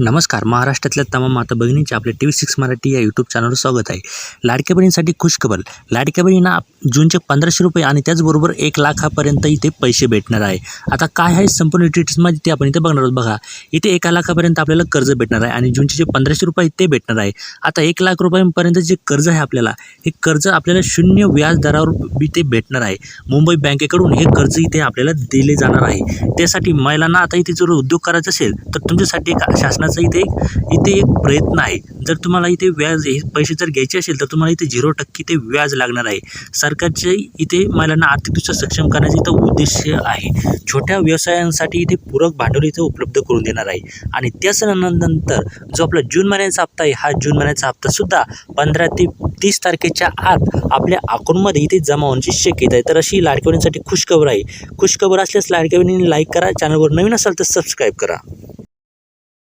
नमस्कार. महाराष्ट्रातल्या तमाम माता भगिनींचे आपल्या टी व्ही सिक्स मराठी या यूट्यूब चॅनलवर स्वागत आहे. लाडक्या बहिणींसाठी खुशखबर लाडक्या बहिणींना जूनचे पंधराशे रुपये आणि त्याचबरोबर एक लाखापर्यंत इथे पैसे भेटणार आहे. आता काय आहे संपूर्ण डिटेल्समध्ये ते आपण इथे बघणार आहोत. बघा इथे एका लाखापर्यंत आपल्याला कर्ज भेटणार आहे आणि जूनचे जे पंधराशे रुपये ते भेटणार आहे. आता एक लाख रुपयांपर्यंत जे कर्ज आहे आपल्याला हे कर्ज आपल्याला शून्य व्याज दरावर इथे भेटणार आहे. मुंबई बँकेकडून हे कर्ज इथे आपल्याला दिले जाणार आहे. त्यासाठी महिलांना आता इथे जर उद्योग करायचा असेल तर तुमच्यासाठी एक करण्याचा इथे एक इथे एक प्रयत्न आहे. जर तुम्हाला इथे व्याज हे पैसे जर घ्यायचे असेल तर तुम्हाला इथे झिरो टक्के ते व्याज लागणार आहे. सरकारचे इथे महिलांना आर्थिकदृष्ट्या सक्षम करण्याचा इथं उद्देश आहे. छोट्या व्यवसायांसाठी इथे पूरक भांडवल इथे उपलब्ध करून देणार आहे. आणि त्याच नंतर जो आपला जून महिन्याचा हप्ता आहे हा जून महिन्याचा हप्तासुद्धा पंधरा ते तीस तारखेच्या आत आपल्या अकाउंटमध्ये इथे जमा होण्याची शक्यता आहे. तर अशी लाडक्यावरींसाठी खुशखबर आहे. खुशखबर असल्यास लाडक्यावरींनी लाईक करा. चॅनलवर नवीन असाल तर सबस्क्राईब करा.